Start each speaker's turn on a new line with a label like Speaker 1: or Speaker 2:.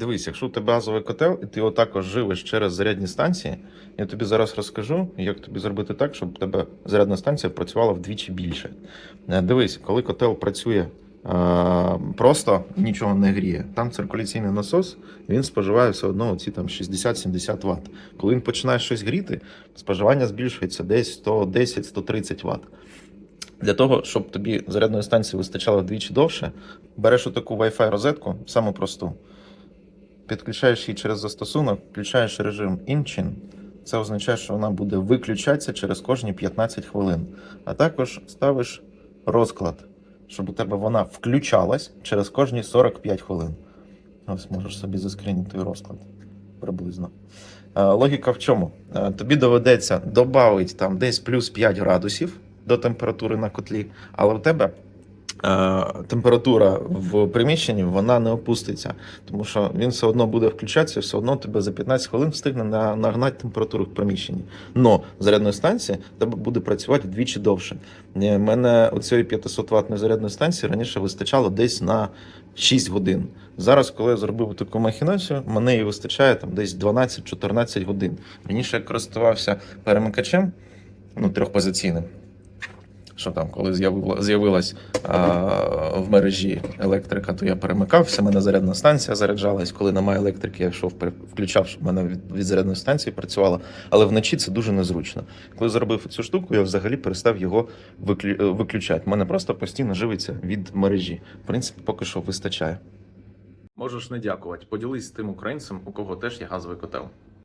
Speaker 1: Дивись, якщо у тебе газовий котел, і ти його також живиш через зарядні станції, я тобі зараз розкажу, як тобі зробити так, щоб у тебе зарядна станція працювала вдвічі більше. Е, Дивись, коли котел працює е, просто нічого не гріє, там циркуляційний насос, він споживає все одно ці там 60-70 Вт. Коли він починає щось гріти, споживання збільшується десь 110-130 Вт. Для того, щоб тобі зарядної станції вистачало вдвічі довше, береш отаку Wi-Fi розетку, саму просту, підключаєш її через застосунок, включаєш режим Інчин. Це означає, що вона буде виключатися через кожні 15 хвилин. А також ставиш розклад, щоб у тебе вона включалась через кожні 45 хвилин. Ось можеш собі заскрінити розклад приблизно. Е, Логіка в чому? Е, Тобі доведеться додати там десь плюс 5 градусів до температури на котлі, але в тебе температура в приміщенні вона не опуститься, тому що він все одно буде включатися, все одно тебе за 15 хвилин встигне на, нагнати температуру в приміщенні. Но зарядної станції тебе буде працювати вдвічі довше. Е, Мене оцієї 500 ваттної зарядної станції раніше вистачало десь на 6 годин. Зараз, коли я зробив таку махінацію, мене її вистачає там десь 12-14 годин. Раніше я користувався перемикачем, ну, трьохпозиційним. Що там, коли з'явила- з'явилась в мережі електрика, то я перемикався, мене зарядна станція заряджалась. Коли немає електрики, я йшов, включав, щоб мене від, від зарядної станції працювала. Але вночі це дуже незручно. Коли зробив цю штуку, я взагалі перестав його виклю... виключати. У мене просто постійно живиться від мережі. В принципі, поки що вистачає. Можеш не дякувати. Поділись з тим українцем, у кого теж є газовий котел.